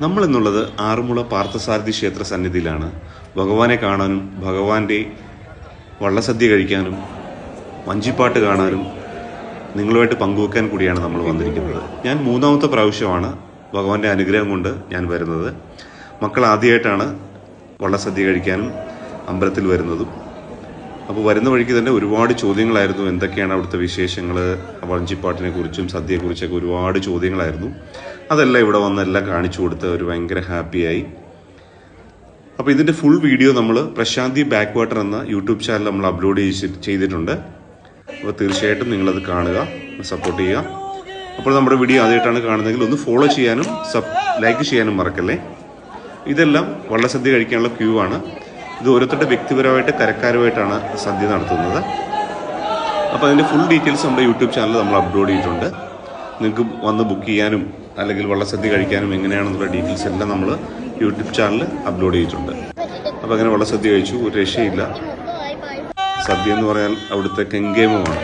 നമ്മൾ എന്നുള്ളത് ആറന്മുള പാർത്ഥസാരഥി ക്ഷേത്ര സന്നിധിയിലാണ്. ഭഗവാനെ കാണാനും ഭഗവാന്റെ വള്ളസദ്യ കഴിക്കാനും വഞ്ചിപ്പാട്ട് കാണാനും നിങ്ങളുമായിട്ട് പങ്കുവെക്കാൻ കൂടിയാണ് നമ്മൾ വന്നിരിക്കുന്നത്. ഞാൻ മൂന്നാമത്തെ പ്രാവശ്യമാണ് ഭഗവാന്റെ അനുഗ്രഹം കൊണ്ട് ഞാൻ വരുന്നത്. മക്കൾ ആദ്യമായിട്ടാണ് വള്ളസദ്യ കഴിക്കാനും അമ്പലത്തിൽ വരുന്നതും. അപ്പോൾ വരുന്ന വഴിക്ക് തന്നെ ഒരുപാട് ചോദ്യങ്ങളായിരുന്നു. എന്തൊക്കെയാണ് അവിടുത്തെ വിശേഷങ്ങൾ വഞ്ചിപ്പാട്ടിനെ കുറിച്ചും സദ്യയെക്കുറിച്ചൊക്കെ ഒരുപാട് ചോദ്യങ്ങളായിരുന്നു. അതെല്ലാം ഇവിടെ വന്നെല്ലാം കാണിച്ചു കൊടുത്ത് ഒരു ഭയങ്കര ഹാപ്പിയായി അപ്പോൾ ഇതിന്റെ ഫുൾ വീഡിയോ നമ്മൾ പ്രശാന്തി ബാക്ക് വാട്ടർ എന്ന യൂട്യൂബ് ചാനൽ നമ്മൾ അപ്ലോഡ് ചെയ്തിട്ടുണ്ട്. അപ്പോൾ തീർച്ചയായിട്ടും നിങ്ങളത് കാണുക സപ്പോർട്ട് ചെയ്യുക. അപ്പോൾ നമ്മുടെ വീഡിയോ ആദ്യമായിട്ടാണ് കാണുന്നതെങ്കിൽ ഒന്ന് ഫോളോ ചെയ്യാനും സബ് ലൈക്ക് ചെയ്യാനും മറക്കല്ലേ? ഇതെല്ലാം വള്ളസദ്യ കഴിക്കാനുള്ള ക്യൂ ആണ്. ഇത് ഓരോരുത്തരുടെ വ്യക്തിപരമായിട്ട് കരക്കാരുമായിട്ടാണ് സദ്യ നടത്തുന്നത്. അപ്പോൾ അതിന്റെ ഫുൾ ഡീറ്റെയിൽസ് നമ്മുടെ യൂട്യൂബ് ചാനൽ നമ്മൾ അപ്ലോഡ് ചെയ്തിട്ടുണ്ട്. നിങ്ങൾക്ക് വന്ന് ബുക്ക് ചെയ്യാനും അല്ലെങ്കിൽ വള്ളസദ്യ കഴിക്കാനും എങ്ങനെയാണെന്നുള്ള ഡീറ്റെയിൽസ് എല്ലാം നമ്മൾ യൂട്യൂബ് ചാനൽ അപ്ലോഡ് ചെയ്തിട്ടുണ്ട്. അപ്പോൾ അങ്ങനെ വള്ളസദ്യ കഴിച്ചു ഒരു രക്ഷയില്ല. സദ്യ എന്ന് പറയാൻ അവിടുത്തെ കെങ്കേമമാണ്